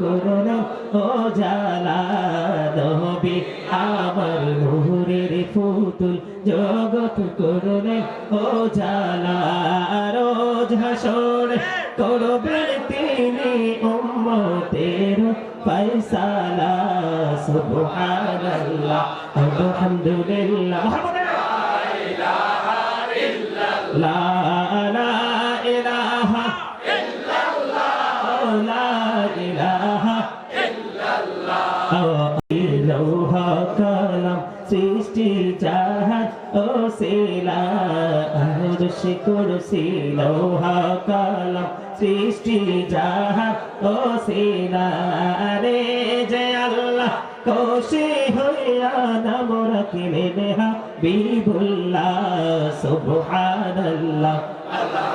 করলেন ও জালা নবী, আমার নহরের ফুতুল জগত করলেন ও জালা রোজ হাসর করবেন তিনি উম্মতের ফয়সালা। সুবহানাল্লাহ, আলহামদুলিল্লাহ। লা ইলাহা ইল্লাল্লাহ। লা ইলাহা ইল্লাল্লাহ লৌহ কলম সৃষ্টি জাহাজ ও শিলা আরশ কুরসি লৌহ কলম সৃষ্টি জাহাজ ও শিলা রে যে আল্লাহ। খুশি হইয়া নাম রাখিলেন হাবিবুল্লাহ সুবহানাল্লাহ লা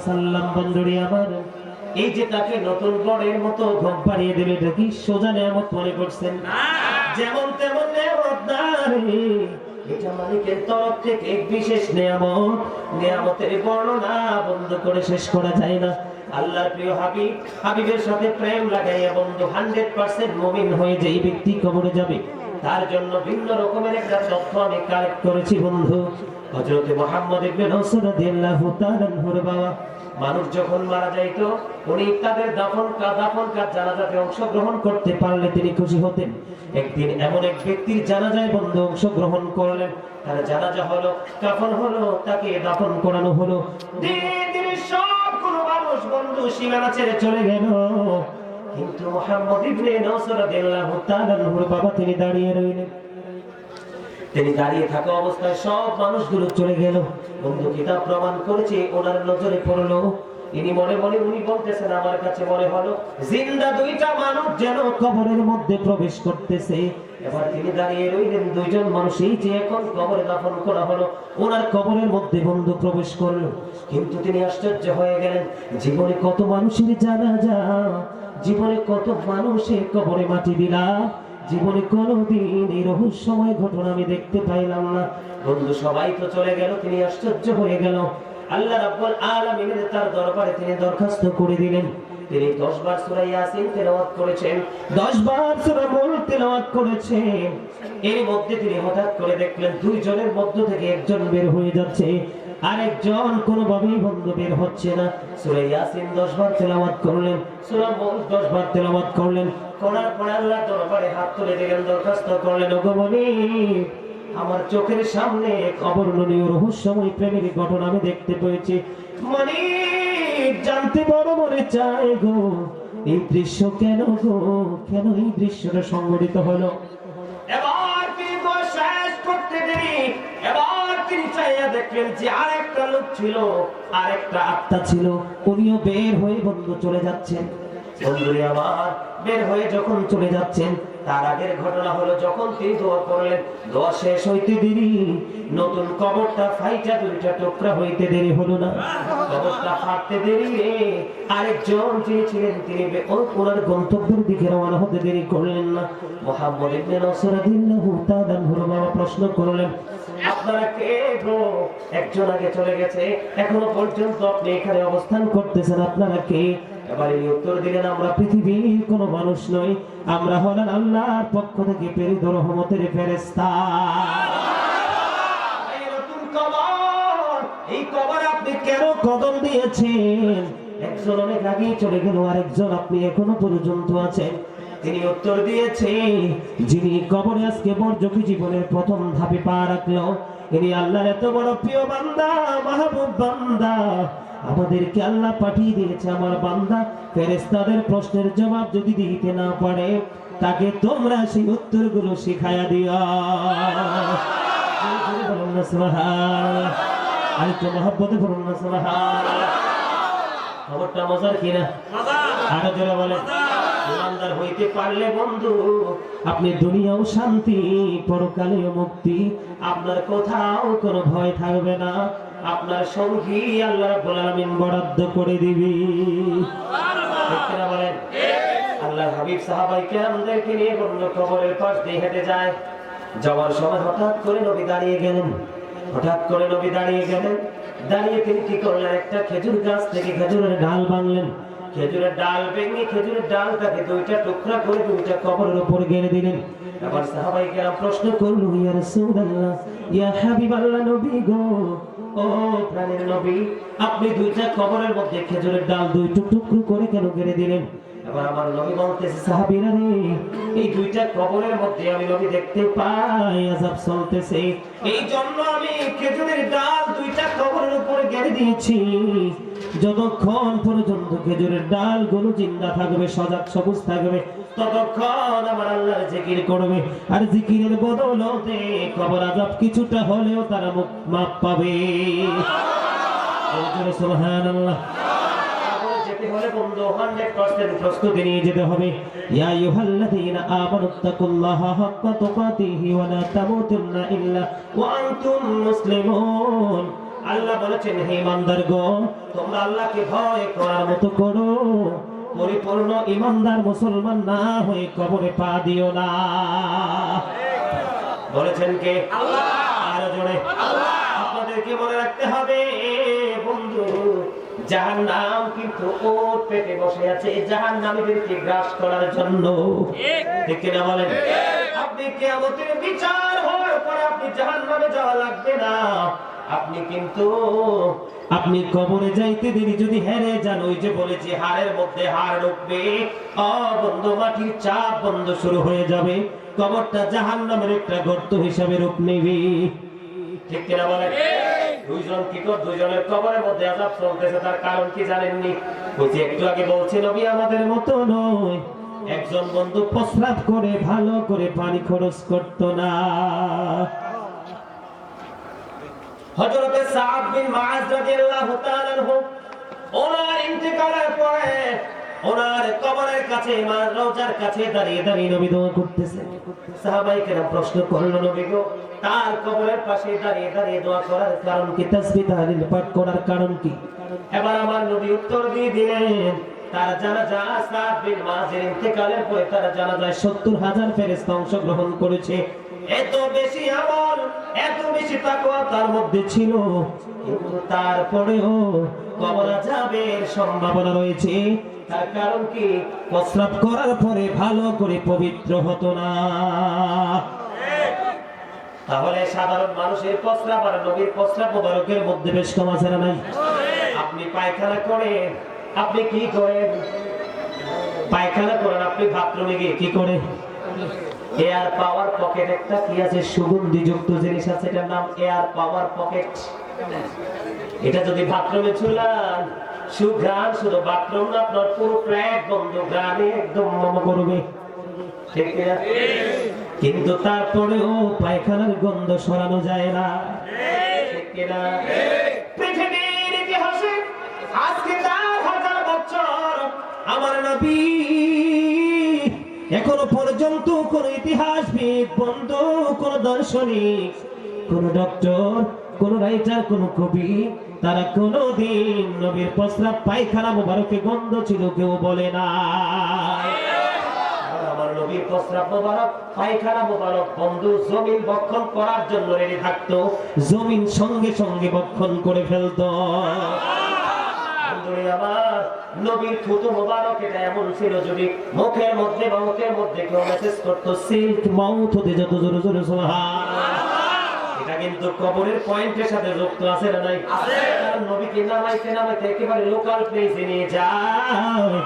ওয়াসাল্লাম বন্ধুরি আমার, এই যে তাকে নতুন বরের মতো ঘুম পাড়িয়ে দেবে এটা কি সোজা নিয়ামত মনে করছেন যেমন তেমন নিয়ামত না এটা মালিকের তরফ থেকে এক বিশেষ বর্ণনা বন্ধ করে শেষ করা যায় না। আল্লাহর প্রিয় হাবিব, হাবিবের সাথে প্রেম হয়ে যে ব্যক্তি যাবে, তার জন্য ভিন্ন রকমের একটা তথ্য আমি কালেক্ট করেছি, বন্ধু। হযরতে মুহাম্মদ ইবনে নসর রাদিয়াল্লাহু তাআলা আনহুর বাবা। মানুষ যখন মারা যাইত, উনি তাদের দাফন কা দাফন কাজ জানাজাতে অংশগ্রহণ করতে পারলে তিনি খুশি হতেন। একদিন এমন এক ব্যক্তির জানাজায় বন্ধু অংশগ্রহণ করলেন। তার জানাজা হলো, কাফন হলো, তাকে দাফন করানো হলো। ধীরে ধীরে সবগুলো মানুষ বন্ধু সীমানা ছেড়ে চলে গেল। কিন্তু মোহাম্মদ ইবনে নসর রাদিয়াল্লাহু তাআলা আনহুর বাবা তিনি দাঁড়িয়ে রইলেন। তিনি দাঁড়িয়ে থাকা অবস্থায় সব মানুষগুলো চলে গেল। বন্ধু কিতাব প্রমাণ করেছে, ওনার নজরে পড়ল। ইনি মনে মনে উনি বলতেছেন, আমার কাছে মনে হলো জিন্দা দুইটা মানুষ যেন কবরের মধ্যে প্রবেশ করতেছে। এবার তিনি দাঁড়িয়ে রইলেন, দুইজন মানুষ এই যে এখন কবরে দাফন করা হলো, ওনার কবরের মধ্যে বন্ধু প্রবেশ করল। কিন্তু তিনি আশ্চর্য হয়ে গেলেন, জীবনে কত মানুষের জানা যা জীবনে কত মানুষের কবরে মাটি দিলাম জীবনে কোনোদিন এই রহস্যময় ঘটনা আমি দেখতে পাইলাম না। বন্ধু, সবাই তো চলে গেল, তিনি আশ্চর্য হয়ে গেল। আল্লাহ রাব্বুল আলামিনের তার দরবারে তিনি দরখাস্ত করে দিলেন। তিনি 10 বার সূরা ইয়াসিন তেলাওয়াত করেছেন 10 বার সূরা মুলক তেলাওয়াত করেছেন। এর মধ্যে তিনি হঠাৎ করে দেখলেন, দুইজনের মধ্য থেকে একজন বের হয়ে যাচ্ছে। আরেকজন কোনোভাবেই বন্ধু বের হচ্ছে না। সূরা ইয়াসিন 10 বার তেলাওয়াত করলেন, সূরা মুলক 10 বার তেলাওয়াত করলেন। পর আল্লাহ দরবারে হাত তুলে দিলেন, দরখাস্ত করলেন, ওগো মনিব আমার চোখের সামনে এক অবর্ণনীয় রহস্যময় প্রেমের ঘটনা আমি দেখতে পেয়েছি। মানে জানতে বড় মনে চায় গো। এই দৃশ্য কেন গো? কেন এই দৃশ্যটা সংগঠিত হলো? দেখলেন যে আরেকটা লোক ছিল, আরেকটা আত্মা ছিল। উনিও বের হয়ে বন্ধু চলে যাচ্ছেন। বন্ধুরে আমার, বের হয়ে যখন চলে যাচ্ছেন তার আগের ঘটনা হলো যখন তিনি দোয়া করলেন, দোয়া শেষ হইতে দেরি, নতুন কবরটা ফাইটা দুইটা টুকরা হইতে দেরি হলো না। কবরটা ফাটতে দেরি রে। আরেকজন যিনি ছিলেন, তিনি ওনার গন্তব্যের দিকে রওনা হতে দেরি করলেন না। মোহাম্মদ ইবনে নসর রাদিয়াল্লাহু তাআলা আনহুর বাবা প্রশ্ন করলেন, আপনারা কে গো? একজন আগে চলে গেছে। এখনও পর্যন্ত আপনি এখানে অবস্থান করতেছেন, আপনারা কে? এবার এই উত্তর দিলেন, আমরা পৃথিবীর কোনো মানুষ নই, আমরা হলেন আল্লাহর পক্ষ থেকে প্রেরিত রহমতের দিয়েছেন? একজন অনেক আগেই চলে গেল, আরেকজন আপনি এখনও আছেন। তিনি উত্তর যিনি জীবনের প্রথম ধাপে আল্লাহর এত বড় প্রিয় বান্দা, মাহবুব বান্দা। আমাদেরকে আল্লাহ পাঠিয়ে দিয়েছে আমার বান্দা। ফেরেস্তাদের প্রশ্নের জবাব যদি দিতে না পারে তাকে তোমরা সেই উত্তরগুলো শিখায়া দিও। আর একটু মহব্বতে পড়ুন না খবরটা মজার কিনা আরও জোরে বলে ইমানদার হইতে পারলে বন্ধু আপনি দুনিয়াও শান্তি পরকালেও মুক্তি। আপনার কোথাও কোনো ভয় থাকবে না। আপনার সঙ্গী আল্লাহ রাব্বুল আলামিন বরাদ্দ করে দিবি। ঠিক বলেন, আল্লাহ হাবিব সাহাবাই কেরামদেরকে নিয়ে বলল, কবরের পাশ দিয়ে হেঁটে যায়। যাওয়ার সময় হঠাৎ করে নবী দাঁড়িয়ে গেলেন। হঠাৎ করে নবী দাঁড়িয়ে গেলেন। দাঁড়িয়ে তিনি কি করলেন? একটা খেজুর গাছ থেকে খেজুরের ডাল বানলেন। খেজুরের ডাল ভেঙে খেজুরের ডাল ডালটাকে দুইটা টুকরা করে দুইটা কবরের উপর গেড়ে দিলেন। আবার সাহাবাই কেরাম প্রশ্ন করল, ইয়া রাসূলুল্লাহ, ইয়া হাবিবাল্লাহ নবী গো ও প্রাণের নবী, আপনি দুইটা কবরের মধ্যে খেজুরের ডাল দুই টুকরো করে কেন কেড়ে দিলেন? এবার আমার নবী বলতেছে এই দুইটা কবরের মধ্যে আমি নবী দেখতে পাই, আযাব এই জন্য আমি খেজুরের ডাল দুইটা কবরের উপরে গেড়ে দিয়েছি। যতক্ষণ পর্যন্ত খেজুরের ডালগুলো জিন্দা থাকবে, সজাগ সবুজ থাকবে, ততক্ষণ আমার আল্লাহর জিকির করবে। আর জিকিরের বদলতে কবর আযাব কিছুটা হলেও তারা মুখ মাপ পাবে। সুবহানাল্লাহ। হলে বন্ধু 100% প্রস্তুতি নিয়ে যেতে হবে। আল্লাহ বলেছেন হে ইমানদারগণ তোমরা আল্লাহকে ভয় করার মতো করো। পরিপূর্ণ ইমানদার মুসলমান না হয়ে কবরে পা দিও না। বলেছেন কে? আল্লাহ। আরও জোরে। আল্লাহ। আপনাদেরকে মনে রাখতে হবে বন্ধু যাহার নাম কিন্তু ওর পেটে বসে আছে। যাহার নামীদেরকে গ্রাস করার জন্য। ঠিক। কিনা বলেন? আপনি কেমতের বিচার হওয়ার পরে আপনি জাহান নামে যাওয়া লাগবে না। আপনি কিন্তু আপনি কবরে যাইতে দেরি যদি হেরে যান ওই যে বলেছি হাড়ের মধ্যে হাড় ঢুকবে। অবন্ধ মাটির চাপ বন্ধ শুরু হয়ে যাবে। কবরটা জাহান নামের একটা গর্ত হিসাবে রূপ নেবে। ঠিক কিনা বলেন? দুইজন কি কর দুইজনের কবরের মধ্যে আজাব চলতেছে তার কারণ কি জানেননি? ওই যে একটু আগে বলছি নবী আমাদের মতো নয়। একজন বন্ধু প্রস্রাব করে ভালো করে পানি খরচ করতো না। সাদ বিন মাআজ রাদিয়াল্লাহু ওনার ইন্তেকালের পরে ওনার কবরের কাছে ইমাম রওজার কাছে দাঁড়িয়ে দাঁড়িয়ে নবী দোয়া সাহাবাই কেরাম প্রশ্ন নবী গো, তার কবরের পাশে দাঁড়িয়ে দাঁড়িয়ে দোয়া করার কারণ কি? তাসবিহ তাহলিল পাঠ করার কারণ কি? এবার আমার নবী উত্তর দিয়ে দিলেন, তার জানাজা সাদ বিন মাআজের ইন্তেকালের পরে তার জানাজায় 70 হাজার ফেরেশতা অংশগ্রহণ করেছে। এত বেশি আমল এত বেশি তাকওয়া তার মধ্যে ছিল। কিন্তু তারপরেও কবর আযাবের সম্ভাবনা রয়েছে। তার কারণ কি? প্রস্রাব করার পরে ভালো করে পবিত্র হতো না। তাহলে সাধারণ মানুষের প্রস্রাব আর নবীর প্রস্রাব মোবারকের মধ্যে বেশ কম আছে না নাই? আপনি পায়খানা করেন, আপনি কি করেন? পায়খানা করেন, আপনি বাথরুমে গিয়ে কি করে এয়ার পাওয়ার পকেট একটা কি আছে সুগন্ধি যুক্ত জিনিস আছে, এটার নাম এয়ার পাওয়ার পকেট এটা যদি বাথরুমে চুলান সুঘ্রাণ, শুধু বাথরুম না, আপনার পুরো ফ্ল্যাট বন্ধ, গ্রামে একদম মম করবে? কিন্তু তারপরেও পায়খানার গন্ধ সরানো যায় না? পৃথিবীর ইতিহাসে আজকে চার হাজার বছর আমার নবী এখনও পর্যন্ত কোন ইতিহাসবিদ, বন্ধু, কোন দার্শনিক, কোন ডক্টর, কোন রাইটার, কোন কবি, তারা কোনদিন নবীর প্রস্রাব, পায়খানা মোবারকে গন্ধ ছিল, কেউ বলে না। পায়খানা মোবারক জমিন করার জন্য থাকতো সঙ্গে সঙ্গে বক্ষণ করে ফেলতো। আমার নবীর থুতু মোবারক এটা এমন ছিল যদি মুখের মধ্যে বা মুখের মধ্যে কেউ মেসেজ করতো সিল্ক মাউথ হতে যত জোরে জোরে সুবহান এটা কিন্তু কবরের পয়েন্টের সাথে যুক্ত আছে না নাই? কারণ নবীকে নামাইতে নামাইতে একেবারে লোকাল প্লেসে নিয়ে যায়।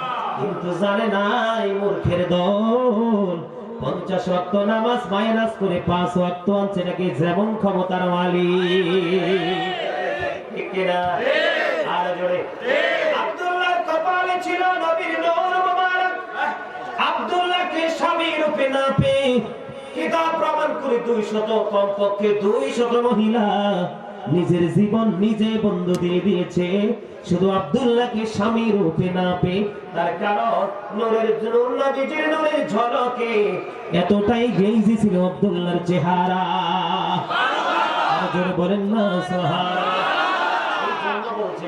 কিন্তু জানে নাই মূর্খের দল। পঞ্চাশ ওয়াক্ত নামাজ মাইনাস করে পাঁচ ওয়াক্ত আনছে নাকি যেমন ক্ষমতার মালিক। ঠিক কিনা? আরও জোরে। কপালে ছিল নবীর নূর মুবারক। আব্দুল্লাহকে স্বামী রূপে না পেয়ে কিতাব প্রমাণ করে কমপক্ষে মহিলা নিজের জীবন নিজে বন্ধ দিয়ে দিয়েছে। শুধু আব্দুল্লাহকে স্বামী রূপে না পেয়ে তার কারণ নূরের নূর নূরের ঝলকে। এতটাই গেইজি ছিল আব্দুল্লাহর চেহারা। আর বলেন না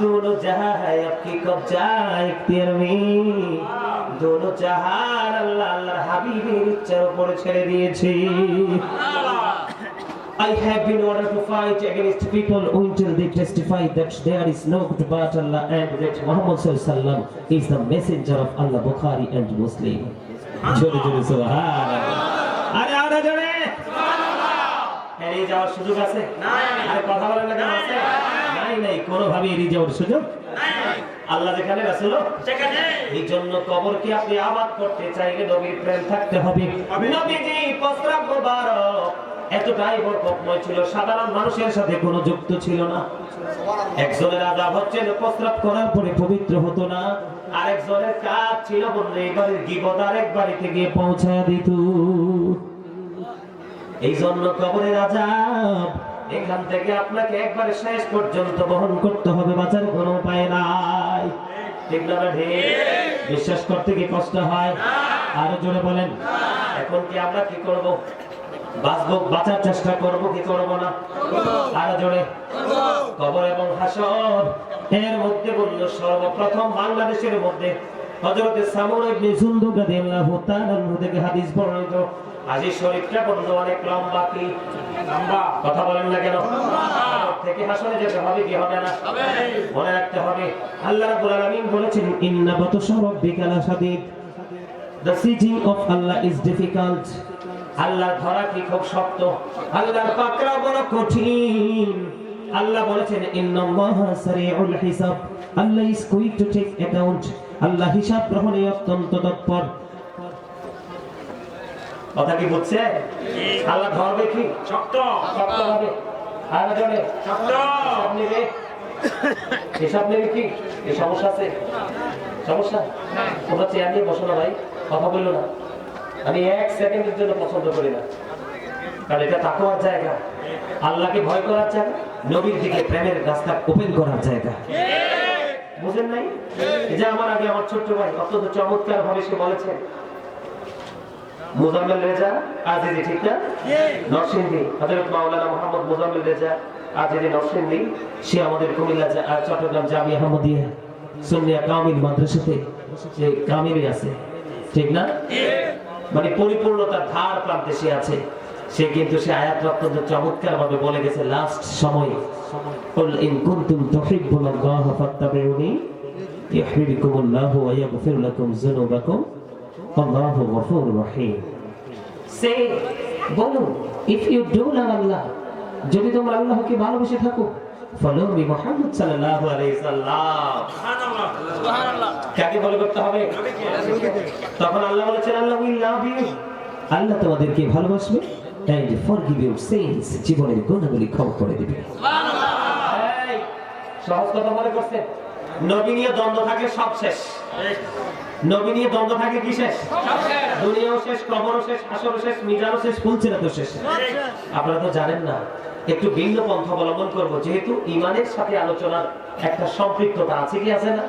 दोनों जहां है आपकी कब्जा इख्तियार में दोनों जहान আল্লাহ আল্লাহর হাবিবের ইচ্ছার উপর ছেড়ে দিয়েছে I have been ordered to fight against people until they testify that there is no God but Allah and that Muhammad sallallahu alaihi wasallam is the messenger of Allah Bukhari and Muslim. জোরে জোরে সুবহানাল্লাহ আরে আরে জোরে এড়িয়ে যাওয়ার সুযোগ আছে আরে কথা বলেন না কেন আছে নাই কোনোভাবে এড়িয়ে যাওয়ার সুযোগ? আল্লাহ যেখানে রাসূল এই জন্য কবরকে আপনি আবাদ করতে চাইলে নবীর প্রেম থাকতে হবে? নবীজি প্রস্রাব মোবারক। এতটাই বরকতময় ছিল সাধারণ মানুষের সাথে কোনো যুক্ত ছিল না। একজনের হচ্ছে প্রস্রাব করার পরে পবিত্র হতো না। আরেকজনের কাজ ছিল বললে এবারের গিবদ আরেক বাড়িতে গিয়ে পৌঁছায় দিত। এই জন্য কবরের আজাব এখান থেকে আপনাকে একবারে শেষ পর্যন্ত বহন করতে হবে, বাঁচার কোনো উপায় নাই। ঠিক বিশ্বাস করতে কি কষ্ট হয়? আরও জোরে বলেন। এখন কি আমরা কি করব? বাঁচবো, বাঁচার চেষ্টা করব, কি করব না? আরও জোরে। কবর এবং হাসর, এর মধ্যে বলল সর্বপ্রথম বাংলাদেশের মধ্যে হযরতে সামুর ইবনে জুনদুব রাদিয়াল্লাহু তাআলা থেকে হাদিস বর্ণিত। হাদিস শরীফটা বলল অনেক লম্বা কি? লম্বা। কথা বলেন না কেন? থেকে হাসরে যেতে হবে, কি হবে না? মনে রাখতে হবে, আল্লাহ রাব্বুল আলামিন বলেছেন, ইন্না বাতাশা রাব্বিকা লাশাদীদ The sieging of Allah is difficult. আল্লাহ ধরা কি খুব শক্ত? আল্লাহর পাকড়া বড় কঠিন। আল্লাহ বলেছেন, ইন্নাল্লাহা সারিউল হিসাব। Allah is quick to take account Allah হিসাব গ্রহণে অত্যন্ত তৎপর। কথা কি বুঝছে? আল্লাহ ধরবে কি? শক্ত। শক্ত হবে। আর জনে শক্ত। নেবে। হিসাব নেবে কি? এই সমস্যা আছে? সমস্যা? তোমরা চেয়ার নিয়ে বসো না ভাই কথা বলল না। আমি এক সেকেন্ডের জন্য পছন্দ করি না। কারণ এটা তাকওয়ার জায়গা। আল্লাহকে ভয় করার জায়গা নবীর দিকে প্রেমের রাস্তা ওপেন করার জায়গা। বুঝেন নাই? এই যে আমার আগে আমার ছোট্ট ভাই অত্যন্ত চমৎকার ভাবে সে বলেছেন মুজাম্মেল রেজা, আজিজি ঠিক না? নরসিংদী হজরত মাওলানা মোহাম্মদ মুজাম্মেল রেজা, আজিজি নরসিংদী। সে আমাদের কুমিল্লা চট্টগ্রাম জামি আহমদিয়া সুনিয়া কামিল মাদ্রাসাতে সে কামিলই আছে। ঠিক না? মানে পরিপূর্ণতা ধার প্রান্তে সে আছে। সে কিন্তু সে আয়াত অত্যন্ত চমৎকার ভাবে বলে গেছে লাস্ট সময়ে কুল ইন কুনতুম তুহিব্বুনাল্লাহ ফাত্তাবিউনি ইউহিব্বুকুমুল্লাহু ওয়া ইয়াগফির লাকুম যুনুবাকুম। আল্লাহু গফুর রহিম। সে বলো if you do love Allah যদি তোমরা আল্লাহকে ভালোবেসে থাকো আল্লাহ বলেছেন আল্লাহ উইল লাভ ভালোবাসবে এন্ড ফরগিভ জীবনের গুনাহগুলি খবর করে দিবে। সুবহানাল্লাহ। সহজ কথা মনে করছেন নবী নিয়ে দ্বন্দ্ব থাকলে সব শেষ। নবী নিয়ে দ্বন্দ্ব থাকে কি শেষ? দুনিয়াও শেষ কবরও শেষ হাসরও শেষ মিজানও শেষ ফুলছেরাতেও শেষ। আপনারা তো জানেন না একটু ভিন্ন পন্থা অবলম্বন করব। যেহেতু ইমানের সাথে আলোচনার একটা সম্পৃক্ততা আছে কি আছে না?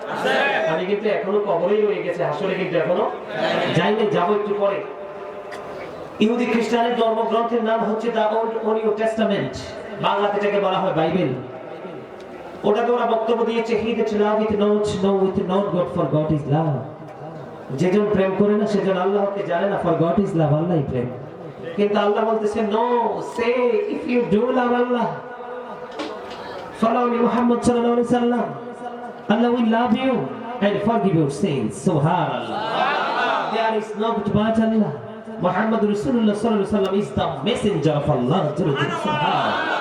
আমি কিন্তু এখনও কবরেই রয়ে গেছে হাসরে কিন্তু এখনও যাইনি যাব একটু পরে। ইহুদি খ্রিস্টানের ধর্মগ্রন্থের নাম হচ্ছে দা ওল্ড নিউ টেস্টামেন্ট। বাংলাতে এটাকে বলা হয় বাইবেল। ওটাতে ওরা বক্তব্য দিয়েছে he that love with note no with not God for God is love যেজন প্রেম করে না সেজন আল্লাহকে জানে না ফর গড ইজ লাভ আল্লাহই প্রেম। কিন্তু আল্লাহ বলতেছে no say if you do love Allah follow me Muhammad সাল্লাল্লাহু আলাইহি সাল্লাম, Allah will love you and forgive your sins সুবহানাল্লাহ। There is no but Allah Muhammad রাসূলুল্লাহ সাল্লাল্লাহু আলাইহি ওয়াসাল্লাম is the messenger of Allah জোরে জোরে সুবহান